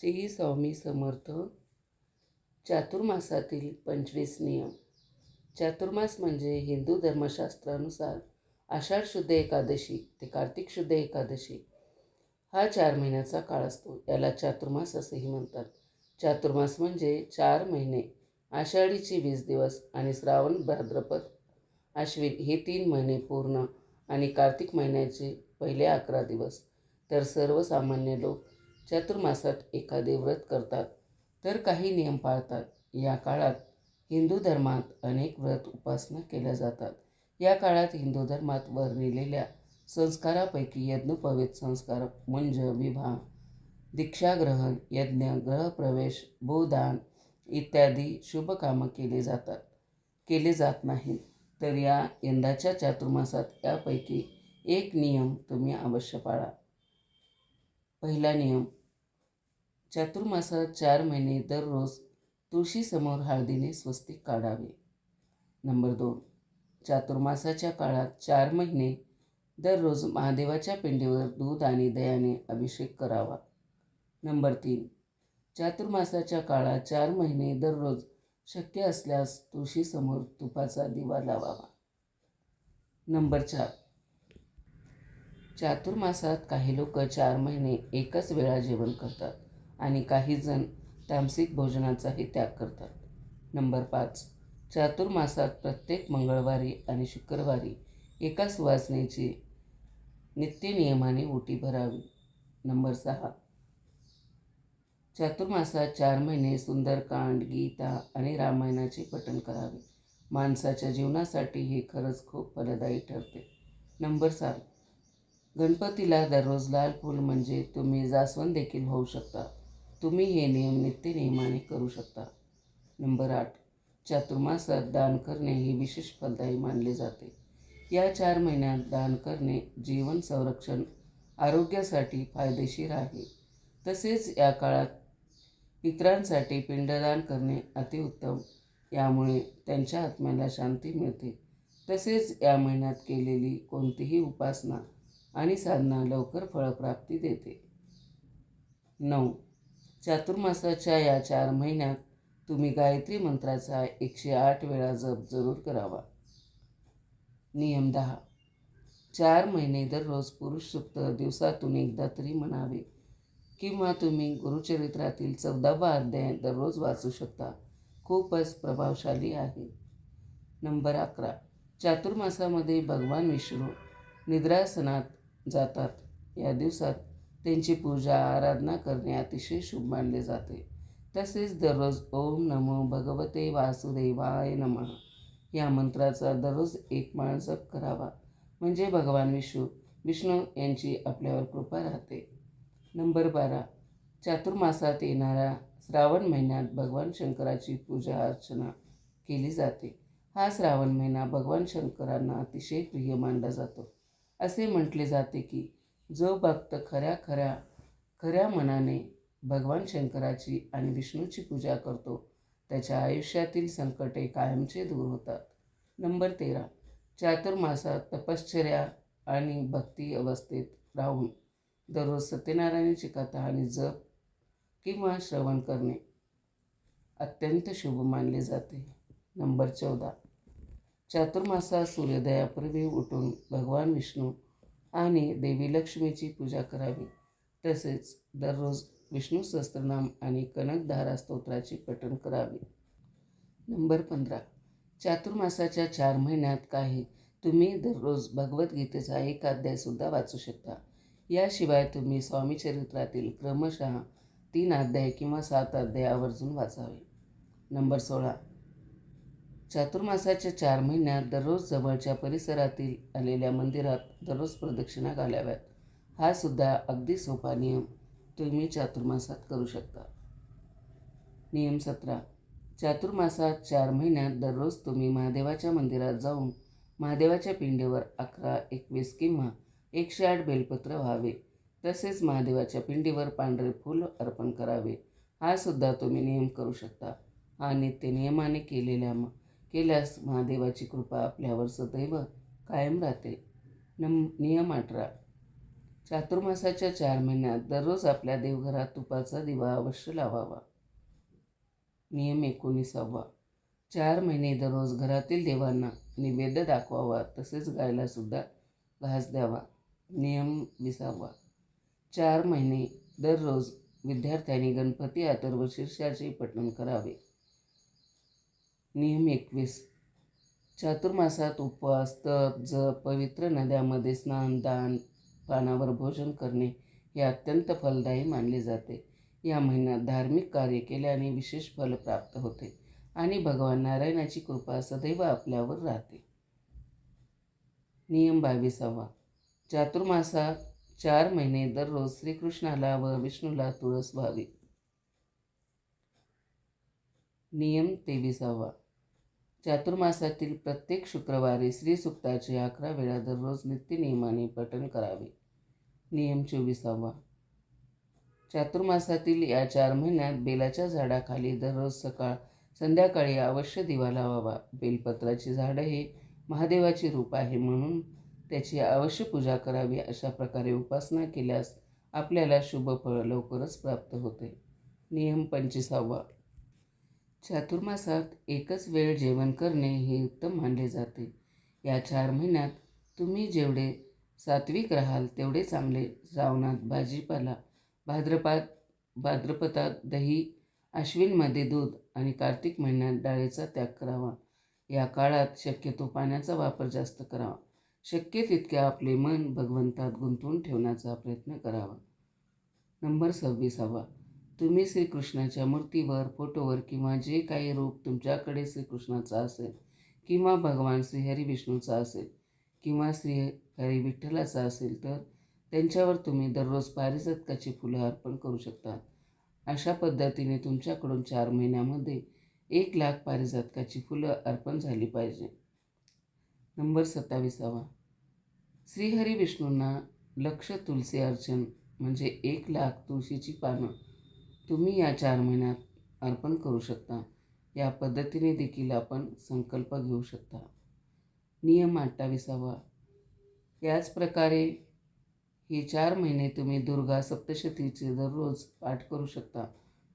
श्री स्वामी समर्थ. चातुर्मासातील पंचवीस नियम. चातुर्मास म्हणजे हिंदू धर्मशास्त्रानुसार आषाढ शुद्ध एकादशी ते कार्तिक शुद्ध एकादशी. हा चार महिन्याचा काळ असतो. याला चातुर्मास असेही म्हणतात. चातुर्मास म्हणजे चार महिने आषाढीचे वीस दिवस आणि श्रावण भाद्रपद. आश्विन हे तीन महिने पूर्ण आणि कार्तिक महिन्याचे पहिले अकरा दिवस. तर सर्वसामान्य लोक चातुर्मासात एखादे व्रत करतात तर काही नियम पाळतात. या काळात हिंदू धर्मात अनेक व्रत उपासना केल्या जातात. या काळात हिंदू धर्मात वर्णिलेल्या संस्कारापैकी यज्ञोपवेत संस्कार मुंज विवाह दीक्षाग्रहण यज्ञ ग्रहप्रवेश भूदान इत्यादी शुभकामं केले जातात. केले जात नाहीत तर या यंदाच्या चातुर्मासात यापैकी एक नियम तुम्ही अवश्य पाळा. पहिला नियम. चातुर्मासात चार महिने दररोज तुळशीसमोर हळदीने स्वस्तिक काढावे. नंबर दोन. चातुर्मासाच्या काळात चार महिने दररोज महादेवाच्या पिंडीवर दूध आणि दयाने अभिषेक करावा. नंबर तीन. चातुर्मासाच्या काळात चार महिने दररोज शक्य असल्यास तुळशीसमोर तुपाचा दिवा लावावा. नंबर चार. चातुर्मासात काही लोक चार महिने एकच वेळा जेवण करतात आणि काही जण तामसिक भोजनाचाही त्याग करतात. नंबर पाच. चातुर्मासात प्रत्येक मंगळवारी आणि शुक्रवारी एका सुवासनेची नित्यनियमाने उटी भरावी. नंबर सहा. चातुर्मासात चार महिने सुंदरकांड गीता आणि रामायणाचे पठण करावे. माणसाच्या जीवनासाठी हे खरंच खूप फलदायी ठरते. नंबर सात. गणपतीला दररोज लाल फूल म्हणजे तुम्ही जास्वंद देखील होऊ शकता. तुम्ही हे नियम नित्यनियमाने करू शकता. नंबर आठ. चातुर्मासात दान करणे हे विशेष फलदायी मानले जाते. या चार महिन्यात दान करणे जीवन संरक्षण आरोग्यासाठी फायदेशीर आहे. तसेच या काळात इतरांसाठी पिंडदान करणे अतिउत्तम. यामुळे त्यांच्या आत्म्याला शांती मिळते. तसेच या महिन्यात केलेली कोणतीही उपासना आणि साधना लवकर फळप्राप्ती देते. नऊ. चातुर्मासाच्या या चार महिन्यात तुम्ही गायत्री मंत्राचा एकशे आठ वेळा जप जरूर करावा. नियम दहा. चार महिने दररोज पुरुष सुप्त दिवसातून एकदा तरी म्हणावे किंवा तुम्ही गुरुचरित्रातील चौदावा अध्याय दररोज वाचू शकता. खूपच प्रभावशाली आहे. नंबर अकरा. चातुर्मासामध्ये भगवान विष्णू निद्रासनात जातात. या दिवसात त्यांची पूजा आराधना करणे अतिशय शुभ मानले जाते. तसेच दररोज ओम नमो भगवते वासुदेवाय नमः. या मंत्राचा दररोज एक माळ जप करावा. म्हणजे भगवान विष्णू विष्णू यांची आपल्यावर कृपा राहते. नंबर बारा. चातुर्मासात येणाऱ्या श्रावण महिन्यात भगवान शंकराची पूजा अर्चना केली जाते. हा श्रावण महिना भगवान शंकरांना अतिशय प्रिय मानला जातो. असे म्हटले जाते की जो भक्त खऱ्या खऱ्या खऱ्या मनाने भगवान शंकराची आणि विष्णूची पूजा करतो त्याच्या आयुष्यातील संकटे कायमचे दूर होतात. नंबर तेरा. चातुर्मासात तपश्चर्या आणि भक्ती अवस्थेत राहून दररोज सत्यनारायणाची कथा आणि जप किंवा श्रवण करणे अत्यंत शुभ मानले जाते. नंबर चौदा. चातुर्मासात सूर्योदयापूर्वी उठून भगवान विष्णू आणि देवी लक्ष्मीची पूजा करावी. तसेच दररोज विष्णू सहस्त्रनाम आणि कनकधारा स्तोत्राचे पठण करावे. नंबर पंधरा. चातुर्मासाच्या चार महिन्यात काही तुम्ही दररोज भगवद्गीतेचा एक अध्यायसुद्धा वाचू शकता. याशिवाय तुम्ही स्वामीचरित्रातील क्रमशः तीन अध्याय किंवा सात अध्याय आवर्जून वाचावे. नंबर सोळा. चातुर्मासाच्या चार महिन्यात दररोज जवळच्या परिसरातील आलेल्या मंदिरात दररोज प्रदक्षिणा घालाव्यात. हा सुद्धा अगदी सोपा नियम. तुम्ही चातुर्मासात करू शकता. नियम सतरा. चातुर्मासात चार महिन्यात दररोज तुम्ही महादेवाच्या मंदिरात जाऊन महादेवाच्या पिंडीवर अकरा एकवीस किंवा एकशे आठ बेलपत्र व्हावे. तसेच महादेवाच्या पिंडीवर पांढरे फूल अर्पण करावे. हा सुद्धा तुम्ही नियम करू शकता. हा नित्य नियमाने केलेल्या केल्यास महादेवाची कृपा आपल्यावर सदैव कायम राहते. नम नियम अठरा. चातुर्मासाच्या चार महिन्यात दररोज आपल्या देवघरात तुपाचा दिवा अवश्य लावावा. नियम एकोणीसावा. चार महिने दररोज घरातील देवांना निवेद्य दाखवावा तसेच गायला सुद्धा घास द्यावा. नियम विसावा. चार महिने दररोज विद्यार्थ्यांनी गणपती अथर्व शीर्षाचे पठण करावे. नियम एकवीस. चातुर्मासात उपवास तप जप पवित्र नद्यामध्ये स्नान दान पानावर भोजन करणे हे अत्यंत फलदायी मानले जाते. या महिन्यात धार्मिक कार्य केल्याने विशेष फल प्राप्त होते आणि भगवान नारायणाची कृपा सदैव आपल्यावर राहते. नियम बावीसावा. चातुर्मासात चार महिने दररोज श्रीकृष्णाला व विष्णूला तुळस व्हावी. नियम तेविसावा. चातुर्मासातील प्रत्येक शुक्रवारी श्रीसुक्ताचे अकरा वेळा दररोज नित्यनियमाने पठण करावे. नियम चोवीसावा. चातुर्मासातील या चार महिन्यात बेलाच्या झाडाखाली दररोज सकाळ संध्याकाळी अवश्य दिवा लावावा. बेलपत्राची झाडं हे महादेवाचे रूप आहे म्हणून त्याची अवश्य पूजा करावी अशा प्रकारे उपासना केल्यास आपल्याला शुभ फळ लवकरच प्राप्त होते. नियम पंचवीसावा. चातुर्मासात एकच वेळ जेवण करणे हे उत्तम मानले जाते. या चार महिन्यात तुम्ही जेवढे सात्विक राहाल तेवढे चांगले श्रावणात भाजीपाला भाद्रपात भाद्रपदात दही आश्विनमध्ये दूध आणि कार्तिक महिन्यात डाळीचा त्याग करावा. या काळात शक्यतो पाण्याचा वापर जास्त करावा. शक्य तितके आपले मन भगवंतात गुंतवून ठेवण्याचा प्रयत्न करावा. नंबर सव्वीसावा. तुम्ही श्रीकृष्णाच्या मूर्तीवर फोटोवर किंवा जे काही रूप तुमच्याकडे श्रीकृष्णाचा असेल किंवा भगवान श्रीहरी विष्णूचा असेल किंवा श्रीहरी विठ्ठलाचा असेल तर त्यांच्यावर तुम्ही दररोज पारिजातकाची फुलं अर्पण करू शकता. अशा पद्धतीने तुमच्याकडून चार महिन्यामध्ये एक लाख पारिजातकाची फुलं अर्पण झाली पाहिजे. नंबर सत्तावीसावा. श्रीहरी विष्णूंना लक्ष तुलसी अर्चन म्हणजे एक लाख तुळशीची पानं तुम्ही या चार महिन्यात अर्पण करू शकता. या पद्धतीने देखील आपण संकल्प घेऊ शकता. नियम अठ्ठावीसावा. याच प्रकारे हे चार महिने तुम्ही दुर्गा सप्तशतीचे दररोज पाठ करू शकता.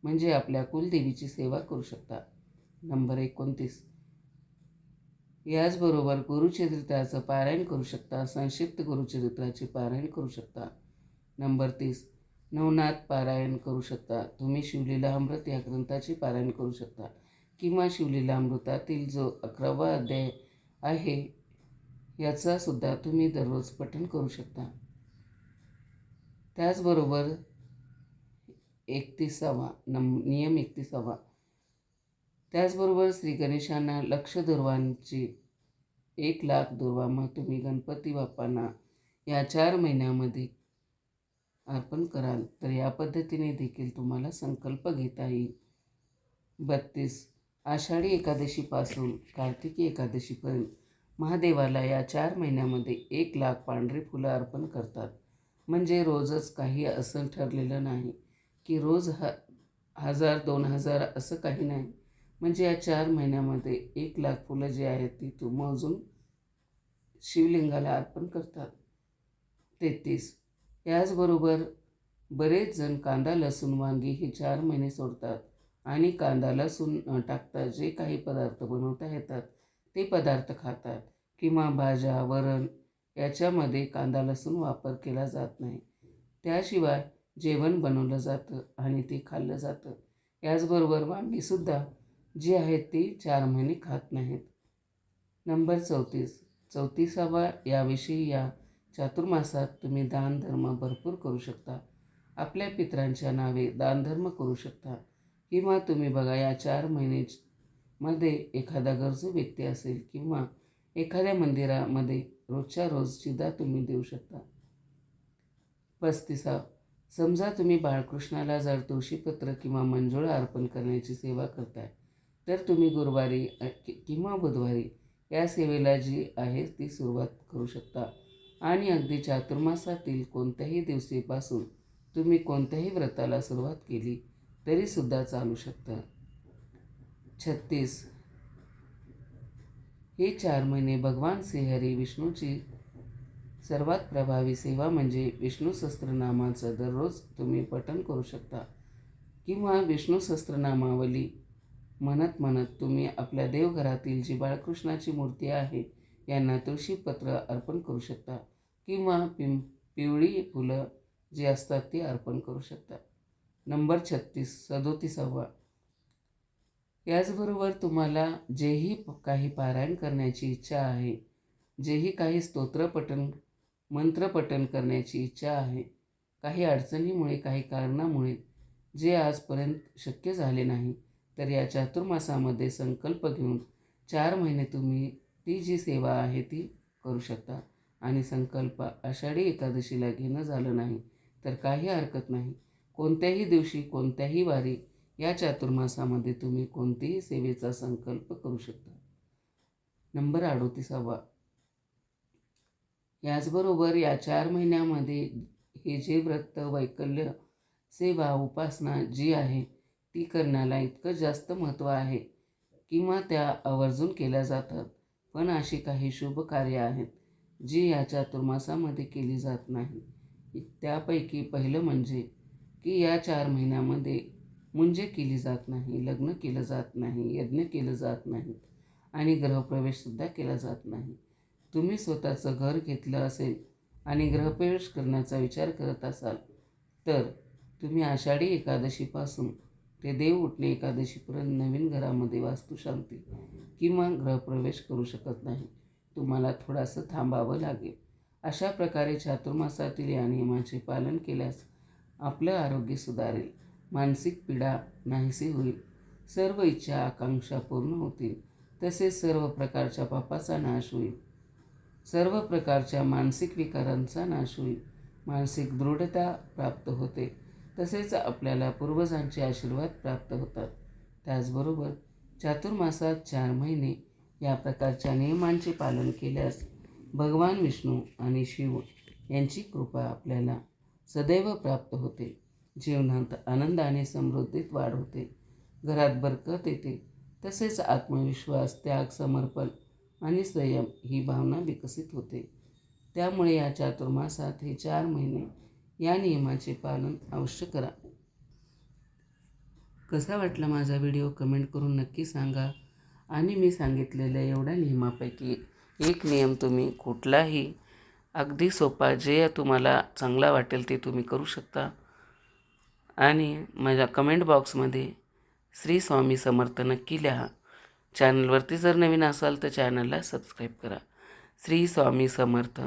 म्हणजे आपल्या कुलदेवीची सेवा करू शकता. नंबर एकोणतीस. याचबरोबर गुरुचरित्राचं पारायण करू शकता. संक्षिप्त गुरुचरित्राचे पारायण करू शकता. नंबर तीस. नवनाथ पारायण करू शकता. तुम्ही शिवलीला अमृत या ग्रंथाचे पारायण करू शकता. किंवा शिवलीला अमृतातील जो अकरावा अध्याय आहे याचा सुद्धा तुम्ही दररोज पठण करू शकता. त्याचबरोबर एकतीसावा नम नियम एकतीसावा. त्याचबरोबर श्री गणेशांना लक्ष दुर्वांची एक लाख दुर्वा मग तुम्ही गणपती बाप्पांना या चार महिन्यामध्ये अर्पण कराल तर या पद्धतीने देखील तुम्हाला संकल्प घेता येईल. बत्तीस. आषाढी एकादशीपासून कार्तिकी एकादशीपर्यंत महादेवाला या चार महिन्यामध्ये एक लाख पांढरी फुलं अर्पण करतात. म्हणजे रोजच काही असं ठरलेलं नाही की रोज ह हजार दोन हजार असं काही नाही. म्हणजे या चार महिन्यामध्ये एक लाख फुलं जी आहेत ती तू मोजून शिवलिंगाला अर्पण करतात. तेहतीस. याचबरोबर बरेच जण कांदा लसूण वांगी हे चार महिने सोडतात आणि कांदा लसूण टाकतात. टाकता जे काही पदार्थ बनवता येतात ते पदार्थ खातात. किंवा भाज्या वरण याच्यामध्ये कांदा लसूण वापर केला जात नाही. त्याशिवाय जेवण बनवलं जातं आणि ते खाल्लं जातं. याचबरोबर वांगीसुद्धा जी आहेत ती चार महिने खात नाहीत. नंबर चौतीस. चौतीसावा याविषयी या चातुर्मासात तुम्ही दानधर्म भरपूर करू शकता. आपल्या पित्रांच्या नावे दानधर्म करू शकता. किंवा तुम्ही बघा या चार महिने मध्ये एखादा गरजू व्यक्ती असेल किंवा एखाद्या मंदिरामध्ये रोजच्या रोज चिदा तुम्ही देऊ शकता. पस्तीसा समजा तुम्ही बाळकृष्णाला जर तुळशीपत्र किंवा मंजुळा अर्पण करण्याची सेवा करताय तर तुम्ही गुरुवारी किंवा बुधवारी या सेवेला जी आहे ती सुरुवात करू शकता. आणि अगदी चातुर्मासातील कोणत्याही दिवशीपासून तुम्ही कोणत्याही व्रताला सुरुवात केली तरीसुद्धा चालू शकता. छत्तीस. हे चार महिने भगवान श्रीहरी विष्णूची सर्वात प्रभावी सेवा म्हणजे विष्णू सहस्त्रनामाचं दररोज तुम्ही पठण करू शकता किंवा विष्णू सहस्त्रनामावली म्हणत म्हणत तुम्ही आपल्या देवघरातील जी बाळकृष्णाची मूर्ती आहे यांना तुळशीपत्र अर्पण करू शकता. किंवा पिं पिवळी फुलं जी असतात ती अर्पण करू शकता. नंबर छत्तीस सदोतीसावा. याचबरोबर तुम्हाला जेही काही पारायण करण्याची इच्छा आहे जेही काही स्तोत्रपठन मंत्रपठन करण्याची इच्छा आहे काही अडचणीमुळे काही कारणामुळे जे आजपर्यंत शक्य झाले नाही तर या चातुर्मासामध्ये संकल्प घेऊन चार महिने तुम्ही ती जी सेवा आहे ती करू शकता. आणि संकल्प आषाढी एकादशीला घेणं झालं नाही तर काही हरकत नाही. कोणत्याही दिवशी कोणत्याही वारी या चातुर्मासामध्ये तुम्ही कोणतीही सेवेचा संकल्प करू शकता. नंबर अडोतीसावा. याचबरोबर या चार महिन्यामध्ये हे जे व्रत वैकल्य सेवा उपासना जी आहे ती करण्याला इतकं जास्त महत्त्व आहे किंवा त्या आवर्जून केल्या जातात. पण अशी काही शुभ कार्य आहेत जी या चातुर्मासामध्ये केली जात नाही. त्यापैकी पहिलं म्हणजे की या चार महिन्यामध्ये मुंजे केली जात नाही लग्न केलं जात नाही यज्ञ केलं जात नाही आणि ग्रहप्रवेशसुद्धा केला जात नाही. तुम्ही स्वतःचं घर घेतलं असेल आणि ग्रहप्रवेश करण्याचा विचार करत असाल तर तुम्ही आषाढी एकादशीपासून ते देव उठणे एकादशीपर्यंत नवीन घरामध्ये वास्तुशांती किंवा ग्रहप्रवेश करू शकत नाही. तुम्हाला थोडंसं थांबावं लागेल. अशा प्रकारे चातुर्मासातील या नियमांचे पालन केल्यास आपलं आरोग्य सुधारेल. मानसिक पीडा नाहीसे होईल. सर्व इच्छा आकांक्षा पूर्ण होतील. तसेच सर्व प्रकारच्या पापाचा नाश होईल. सर्व प्रकारच्या मानसिक विकारांचा नाश होईल. मानसिक दृढता प्राप्त होते. तसेच आपल्याला पूर्वजांचे आशीर्वाद प्राप्त होतात. त्याचबरोबर चातुर्मासात चार महिने या प्रकारच्या नियमांचे पालन केल्यास भगवान विष्णू आणि शिव यांची कृपा आपल्याला सदैव प्राप्त होते. जीवनात आनंद आणि समृद्धीत वाढ होते. घरात बरकत येते. तसेच आत्मविश्वास त्याग समर्पण आणि संयम ही भावना विकसित होते. त्यामुळे या चातुर्मासात हे चार महिने या नियमाचे पालन अवश्य करा. कसा वाटला माझा व्हिडिओ कमेंट करून नक्की सांगा. आणि मी सांगितलेल्या एवढ्या नियमापैकी एक नियम तुम्ही कुठलाही अगदी सोपा जे तुम्हाला चांगला वाटेल ते तुम्ही करू शकता. आणि माझ्या कमेंट बॉक्समध्ये श्री स्वामी समर्थ नक्की लिहा. चॅनलवरती जर नवीन असाल तर चॅनलला सबस्क्राईब करा. श्री स्वामी समर्थ.